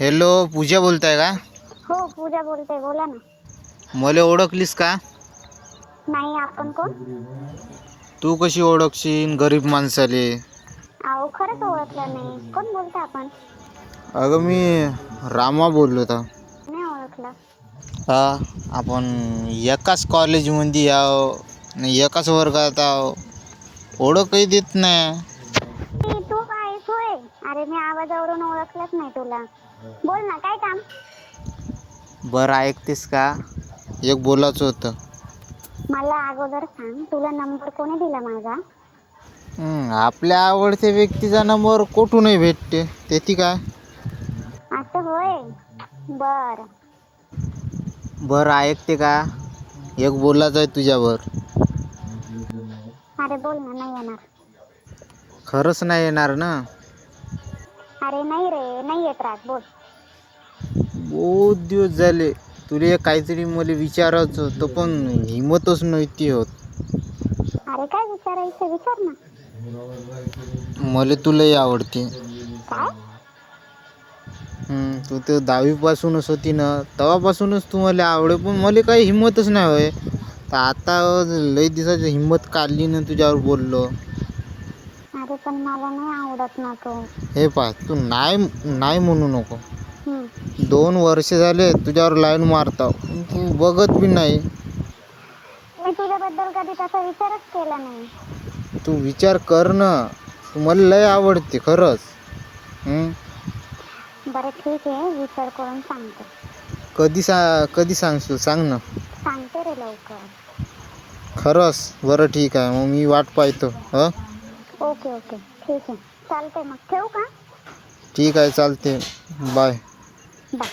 Hello पूजा बोलताय का? हो पूजा बोलते बोला ना. मला ओळखलीस का? नाही आपण कोण? तू कशी ओळखशील गरीब माणसाले? अहो खरंच ओळखलं नाही. कोण बोलते आपण? अगं मी रामा बोललो होता. नाही ओळखलं. हा आपण एकाच कॉलेजमध्ये याव आणि एकाच वर्गात आहो. ओळखही देत नाही. ती होय अरे मी आवाजावरून ओळखलंच नाही तुला. बोल ना काय काम? बरं ऐकतेस का? एक बोलायचं होतं. मला अगोदर सांग तुला नंबर कोणी दिला माझा? आपल्या आवडत्या व्यक्तीचा नंबर कुठूनही भेटते. तेथे काय? असं होय? बर. बरं ऐकते का? एक बोलायचं आहे तुझ्यावर. अरे बोल ना नाही येणार. खरंच नाही येणार ना? अरे नाही रे नाही येत राहत बोल. बहुत दिवस झाले तुला काहीतरी मला विचारायचं होतं पण हिंमतच नव्हती होत. अरे काय विचारायचं विचार ना. मला तुलाही आवडते. काय? तू तर दहावीपासूनच होती ना तेव्हापासूनच तू मला आवडे पण मला काही हिंमतच नाही होय. तर आता लई दिवसाची हिंमत काढली ना तुझ्यावर बोललो. पण मला नाही आवडत ना तो हे पाय तू नाही नाही म्हणू नको. हम्म. दोन वर्ष झाले तुझ्यावर लाईन मारताव पण तू बघत बी नाही. मी तुझ्याबद्दल कधी तसा विचारच केला नाही. तू विचार कर ना. तू मला लय आवडते खरंच. हं? बरं ठीक आहे. विचार करून सांगते. कधी सा कधी सांगशील? सांग ना. सांगते रे लवकर. खरंच? बरं ठीक आहे. मग मी वाट पाहतो. हं? Okay okay. ठीक आहे. चालतंय मग. ठेवू का? ठीक आहे चालते बाय. बाय.